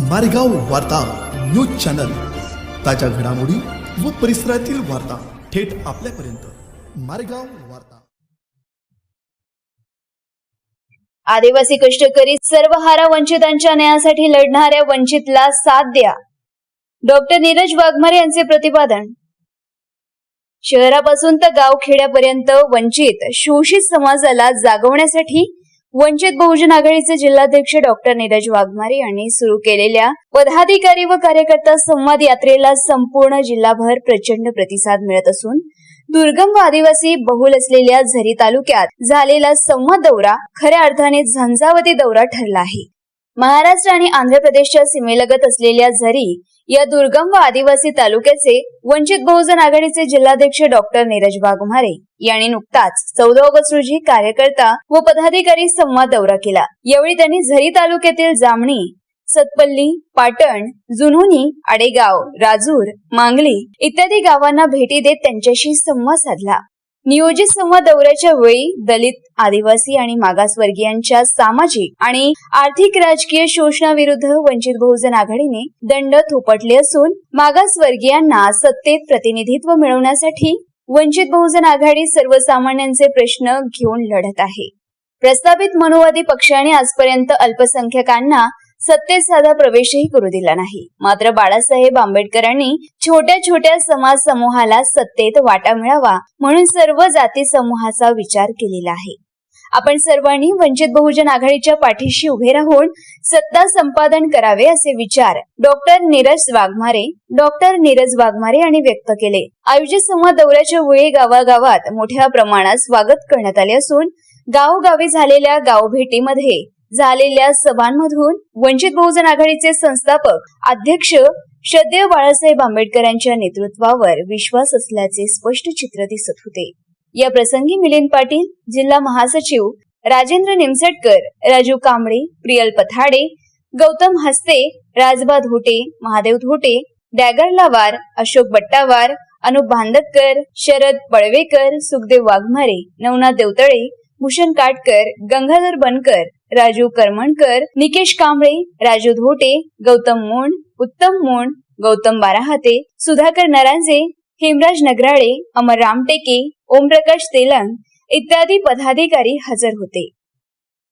मारेगाव वार्ता news channel. ताज्या घडामोडी व परिसरातील वार्ता थेट आपल्यापर्यंत. मारेगाव वार्ता. आदिवासी कष्टकरी सर्वहारा वंचितांच्या न्यायासाठी लढणाऱ्या वंचितला साथ द्या. डॉक्टर नीरज वाघमारे यांचे प्रतिपादन. शहरापासून तर गाव खेड्यापर्यंत वंचित शोषित समाजाला जागवण्यासाठी वंचित बहुजन आघाडीचे जिल्हाध्यक्ष डॉक्टर नीरज वाघमारे यांनी सुरू केलेल्या पदाधिकारी व कार्यकर्ता संवाद यात्रेला संपूर्ण जिल्हाभर प्रचंड प्रतिसाद मिळत असून दुर्गम व आदिवासी बहुल असलेल्या झरी तालुक्यात झालेला संवाद दौरा खऱ्या अर्थाने झंझावती दौरा ठरला आहे. महाराष्ट्र आणि आंध्र प्रदेशच्या सीमेलगत असलेल्या झरी या दुर्गम व आदिवासी तालुक्याचे वंचित बहुजन आघाडीचे जिल्हाध्यक्ष डॉक्टर नीरज वाघमारे यांनी नुकताच चौदा ऑगस्ट रोजी कार्यकर्ता व पदाधिकारी संवाद दौरा केला. यावेळी त्यांनी झरी तालुक्यातील जामणी सतपल्ली पाटण जुनोनी आडेगाव राजूर मांगली इत्यादी गावांना भेटी देत त्यांच्याशी संवाद साधला. नियोजित संवाद दौऱ्याच्या वेळी दलित आदिवासी आणि मागासवर्गीयांच्या सामाजिक आणि आर्थिक राजकीय शोषणाविरुद्ध वंचित बहुजन आघाडीने दंड थोपटले असून मागासवर्गीयांना सत्तेत प्रतिनिधित्व मिळवण्यासाठी वंचित बहुजन आघाडी सर्वसामान्यांचे प्रश्न घेऊन लढत आहे. प्रस्तावित मनुवादी पक्षाने आजपर्यंत अल्पसंख्याकांना सत्तेत साधा प्रवेशही करू दिला नाही. मात्र बाळासाहेब आंबेडकरांनी छोट्या छोट्या समाज समूहाला सत्तेत वाटा मिळावा म्हणून सर्व जाती समूहाचा विचार केलेला आहे. आपण सर्वांनी वंचित बहुजन आघाडीच्या पाठीशी उभे राहून सत्ता संपादन करावे असे विचार डॉक्टर नीरज वाघमारे डॉक्टर नीरज वाघमारे यांनी व्यक्त केले. आयोजित संवाद दौऱ्याच्या वेळी गावागावात मोठ्या प्रमाणात स्वागत करण्यात आले असून गावोगावी झालेल्या गावभेटीमध्ये झालेल्या सभांमधून वंचित बहुजन आघाडीचे संस्थापक अध्यक्ष श्रद्धेय बाळासाहेब आंबेडकर यांच्या नेतृत्वावर विश्वास असल्याचे स्पष्ट चित्र दिसत होते. या प्रसंगी मिलिंद पाटील जिल्हा महासचिव राजेंद्र निमसटकर राजू कांबळे प्रियल पथाडे गौतम हस्ते राजबा धोटे महादेव धोटे डॅगर लावार अशोक बट्टावार अनुप भांदतकर शरद पळवेकर सुखदेव वाघमारे नवनाथ देवतळे भूषण काटकर गंगाधर बनकर राजू करमणकर निकेश कांबळे राजू धोटे गौतम मोंड उत्तम मोंड गौतम बाराहाते सुधाकर नरांजे हेमराज नगराळे अमर रामटेके ओमप्रकाश तेलंग इत्यादी पदाधिकारी हजर होते.